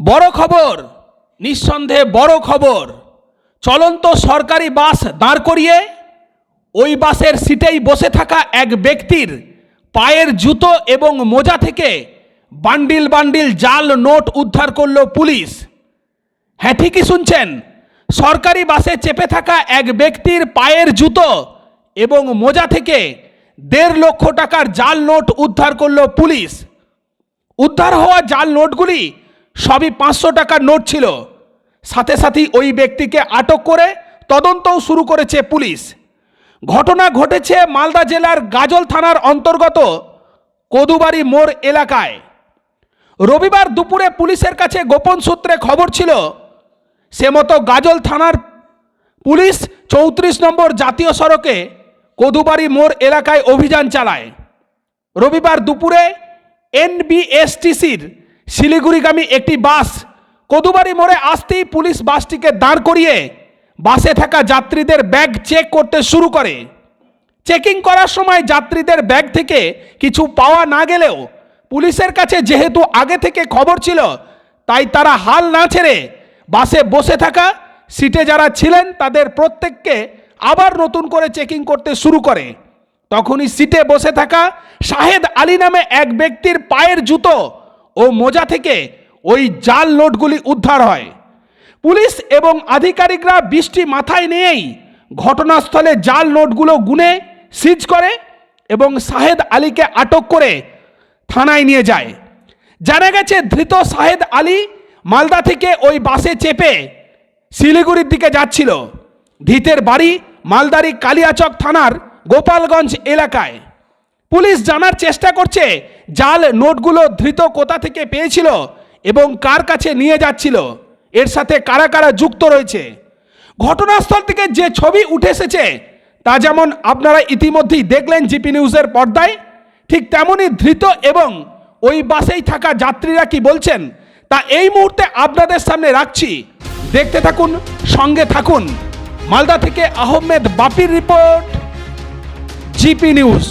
বড় খবর, নিঃসন্দেহে বড় খবর, চলন্ত সরকারি বাস দাঁড় করিয়ে ওই বাসের সিটেই বসে থাকা এক ব্যক্তির পায়ের জুতো এবং মোজা থেকে বান্ডিল বান্ডিল জাল নোট উদ্ধার করল পুলিশ। হ্যাঁ ঠিকই শুনছেন, সরকারি বাসে চেপে থাকা এক ব্যক্তির পায়ের জুতো এবং মোজা থেকে দেড় লক্ষ টাকার জাল নোট উদ্ধার করল পুলিশ। উদ্ধার হওয়া জাল নোটগুলি সবই পাঁচশো টাকার নোট ছিল। সাথে সাথেই ওই ব্যক্তিকে আটক করে তদন্তও শুরু করেছে পুলিশ। ঘটনা ঘটেছে মালদা জেলার গাজল থানার অন্তর্গত কদুবাড়ি মোড় এলাকায়। রবিবার দুপুরে পুলিশের কাছে গোপন সূত্রে খবর ছিল, সে মতো গাজল থানার পুলিশ চৌত্রিশ নম্বর জাতীয় সড়কে কদুবাড়ি মোড় এলাকায় অভিযান চালায়। রবিবার দুপুরে এনবিএসটিসির শিলিগুড়িগামী একটি বাস কদুবাড়ি মোড়ে আসতেই পুলিশ বাসটিকে দাঁড় করিয়ে বাসে থাকা যাত্রীদের ব্যাগ চেক করতে শুরু করে। চেকিং করার সময় যাত্রীদের ব্যাগ থেকে কিছু পাওয়া না গেলেও পুলিশের কাছে যেহেতু আগে থেকে খবর ছিল, তাই তারা হাল না ছেড়ে বাসে বসে থাকা সিটে যারা ছিলেন তাদের প্রত্যেককে আবার নতুন করে চেকিং করতে শুরু করে। তখনই সিটে বসে থাকা শাহেদ আলী নামে এক ব্যক্তির পায়ের জুতো ও মোজা থেকে ওই জাল নোটগুলি উদ্ধার হয়। পুলিশ এবং আধিকারিকরা বৃষ্টি মাথায় নিয়েই ঘটনাস্থলে জাল নোটগুলো গুনে, সিজ করে এবং শাহেদ আলীকে আটক করে থানায় নিয়ে যায়। জানা গেছে, ধৃত শাহেদ আলী মালদা থেকে ওই বাসে চেপে শিলিগুড়ির দিকে যাচ্ছিল। ধৃতের বাড়ি মালদারি কালিয়াচক থানার গোপালগঞ্জ এলাকায়। পুলিশ জানার চেষ্টা করছে, জাল নোটগুলো ধৃত কোথা থেকে পেয়েছিল এবং কার কাছে নিয়ে যাচ্ছিল। এর সাথে কারা কারা যুক্ত রয়েছে? ঘটনাস্থল থেকে যে ছবি উঠে এসেছে, তা যেমন আপনারা ইতিমধ্যেই দেখলেন জিপি নিউজের পর্দায়, ঠিক তেমনই ধৃত এবং ওই বাসেই থাকা যাত্রীরা কি বলছেন, তা এই মুহূর্তে আপনাদের সামনে রাখছি। দেখতে থাকুন, সঙ্গে থাকুন। মালদা থেকে আহমেদ বাপির রিপোর্ট, জিপি নিউজ।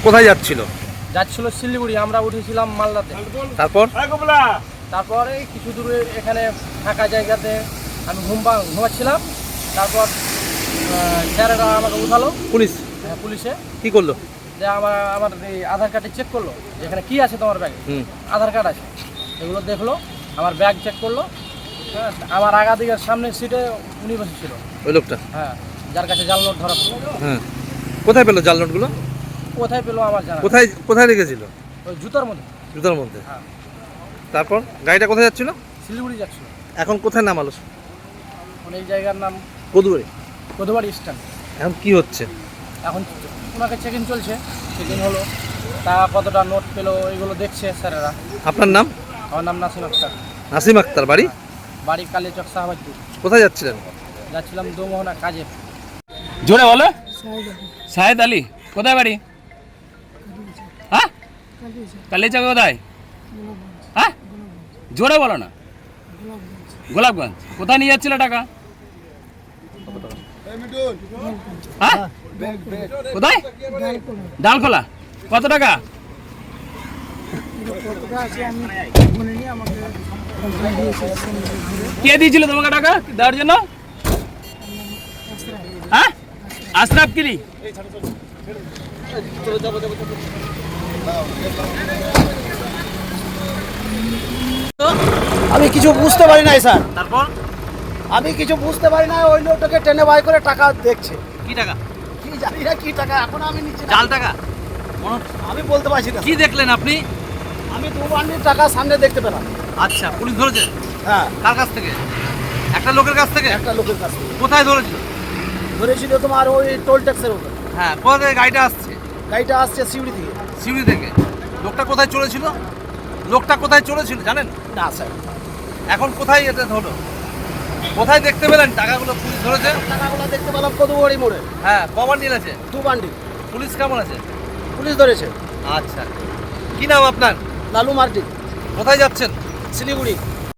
কোথায় যাচ্ছিল? যাচ্ছিল শিলিগুড়ি আমরা উঠেছিলাম মালদাতে। তারপর? তারপরে কিছু দূরে এখানে ফাঁকা জায়গাতে আমি ঘুমবা ঘুমাচ্ছিলাম। তারপর স্যারেরা আমাকে উঠালো। পুলিশ? হ্যাঁ, পুলিশে। কি করল? যে আমার আমার এই আধার কার্ডে চেক করল। যে এখানে কী আছে তোমার ব্যাগে হুম। আধার কার্ড আছে। এগুলো দেখল আমার ব্যাগ চেক করল। হ্যাঁ আমার আগা দিকের সামনের সিটে উনি বসেছিল। ওই লোকটা? হ্যাঁ যার কাছে জাল নোট ধরা পড়ল। হ্যাঁ। কোথায় পেল জাল নোটগুলো? কোথায় পেল আমার জানা কোথায় কোথায় রেখেছিল? ওই জুতার মধ্যে। জুতার মধ্যে? হ্যাঁ। তারপর? গাড়িটা কোথায় যাচ্ছিল? শিলিগুড়ি যাচ্ছিল। এখন কোথায় নামালো? অনেক জায়গার নাম কদুয়ারি। কদুবাড়ি স্ট্যান্ড এখন কি হচ্ছে? এখন ওনাকে চেক ইন চলছে। চেক ইন হলো। তা কতটা নোট পেল এগুলো দেখছে স্যারেরা। আপনার নাম? আমার নাম নাসিম আক্তার। নাসিম আক্তার বাড়ি? বাড়ি কালীচক শাহবাজপুর। কোথায় যাচ্ছিলেন? যাচ্ছিলাম দোমোহনা কাজে। জোরে বলো। শাহেদ আলী। কোথায় বাড়ি? হ্যাঁ কালিচা কোথায়? হ্যাঁ? জোরে বলো না। গোলাপগঞ্জ। কোথায় নিয়ে যাচ্ছিল টাকা? হ্যাঁ? কোথায়? ডালখোলা। কত টাকা? কে দিয়েছিল তোমাকে টাকা দেওয়ার জন্য? হ্যাঁ? আশরাফ কিলি? আমি কিছু বুঝতে পারি নাই স্যার। তারপর? আমি কিছু বুঝতে পারি না ওই লোকটাকে টেনে বাই করে টাকা দেখছে। কি টাকা? কি জানি না কি টাকা এখন আমি নিচ্ছি না। জাল টাকা? আমি বলতে পারছি না। কি দেখলেন আপনি? আমি দু বান্ডির টাকা সামনে দেখতে পেলাম। আচ্ছা পুলিশ ধরেছে? হ্যাঁ। কার কাছ থেকে? একটা লোকের কাছ থেকে? একটা লোকের কাছ থেকে। কোথায় ধরেছিল? ধরেছিল তোমার ওই টোল ট্যাক্সের উপর। হ্যাঁ কোথা থেকে গাড়িটা আসছে? গাড়িটা আসছে সিউড়ি থেকে। সিউড়ি থেকে। লোকটা কোথায় চলেছিল লোকটা কোথায় চলেছিল জানেন? না স্যার। এখন কোথায় এটা হলো কোথায় দেখতে পেলেন? টাকাগুলো পুলিশ ধরেছে? টাকাগুলো দেখতে পেলাম কদুবাড়ি মোড়ে। হ্যাঁ কবার নিয়ে আছে? দু বান্ডি পুলিশ কেমন আছে? পুলিশ ধরেছে। আচ্ছা। কি নাম আপনার? লালু মার্টি কোথায় যাচ্ছেন? শিলিগুড়ি।